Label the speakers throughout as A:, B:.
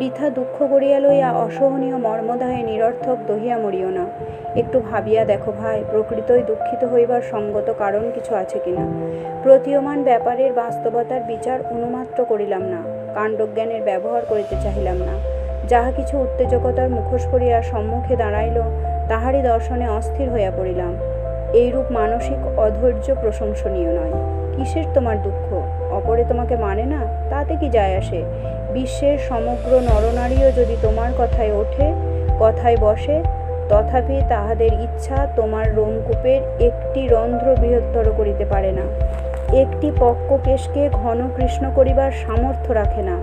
A: বৃথা দুঃখ করিয়া লইয়া অসহনীয় মর্মদাহে নিরর্থক দহিয়া মরিও না। একটু ভাবিয়া দেখো ভাই, প্রকৃতই দুঃখিত হইবার সঙ্গত কারণ কিছু আছে কিনা। প্রতীয়মান ব্যাপারের বাস্তবতার বিচার অনুমাত্র করিলাম না, কাণ্ডজ্ঞানের ব্যবহার করিতে চাহিলাম না। যাহা কিছু উত্তেজকতার মুখোশ করিয়া সম্মুখে দাঁড়াইল, তাহারই দর্শনে অস্থির হইয়া পড়িলাম। এইরূপ মানসিক অধৈর্য প্রশংসনীয় নয়। কিসের তোমার দুঃখ? অপরে তোমাকে মানে না? তাতে কি যায় আসে? বিশ্বের সমগ্র নরনারীও যদি তোমার কথায় ওঠে, কথায় বসে, তথাপি তাহাদের ইচ্ছা তোমার রোমকূপের একটি রন্ধ্র বৃহত্তর করিতে পারে না। একটি পক্ক কেশকে ঘন কৃষ্ণ করিবার সামর্থ্য রাখে না।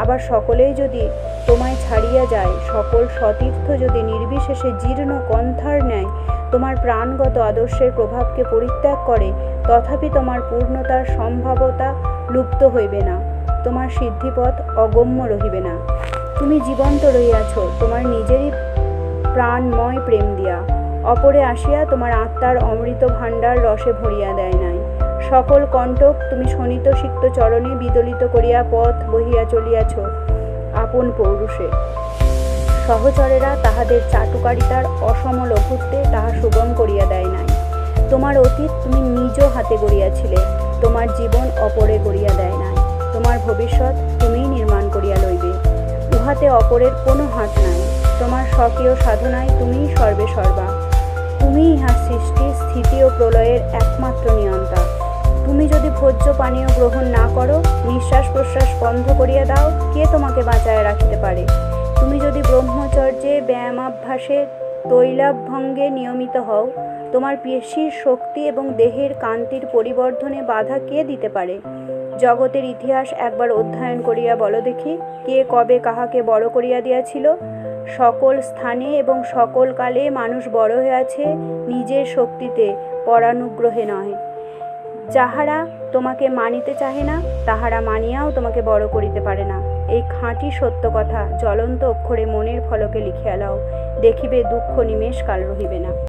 A: আবার সকলেই যদি তোমায় ছাড়িয়া যায়, সকল সতীর্থ যদি নির্বিশেষে জীর্ণ কন্থার ন্যায় তোমার প্রাণগত আদর্শের প্রভাবকে পরিত্যাগ করে, তথাপি তোমার পূর্ণতার সম্ভাবতা লুপ্ত হইবে না। তোমার সিদ্ধিপথ অগম্য রহিবে না। তুমি জীবন্ত রহিয়াছ, তোমার নিজেরই প্রাণময় প্রেম দিয়া। অপরে আসিয়া তোমার আত্মার অমৃত ভাণ্ডার রসে ভরিয়া দেয় নাই। সকল কণ্টক তুমি শোণিত সিক্ত চরণে বিদলিত করিয়া পথ বহিয়া চলিয়াছ, আপন পৌরুষে। সহচরেরা তাহাদের চাটুকারিতার অসম লঘুত্বে তাহা সুগম করিয়া দেয় নাই। তোমার অতীত তুমি নিজ হাতে গড়িয়াছিলে, তোমার জীবন অপরে গড়িয়া দেয় নাই। তোমার ভবিষ্যৎ তুমিই নির্মাণ করিয়া লইবে। উহাতে অপরের কোনো হাত নাই, তোমার স্বকীয় সাধনায় তুমিই সর্বে সর্বা। তুমি ইহার সৃষ্টি, স্থিতি ও প্রলয়ের একমাত্র নিয়ন্তা। তুমি যদি ভোজ্য পানীয় গ্রহণ না করো, নিঃশ্বাস প্রশ্বাস বন্ধ করিয়া দাও, কে তোমাকে বাঁচায় রাখিতে পারে? ব্যায়ামাভ্যাসে তৈলাভঙ্গে নিয়মিত হও। তোমার পেশির শক্তি এবং দেহের কান্তির পরিবর্ধনে বাধা কে দিতে পারে? জগতের ইতিহাস একবার অধ্যয়ন করিয়া বলো দেখি, কে কবে কাহাকে বড় করিয়া দিয়াছিল? সকল স্থানে এবং সকল কালে মানুষ বড় হইয়াছে নিজের শক্তিতে, পরানুগ্রহে নয়। যাহারা তোমাকে মানিতে চাহে না, তাহারা মানিয়াও তোমাকে বড় করিতে পারে না। এই খাঁটি সত্য কথা জ্বলন্ত অক্ষরে মনের ফলকে লিখিয়া লও দেখিবে দুঃখ নিমেষ কাল রহিবে না।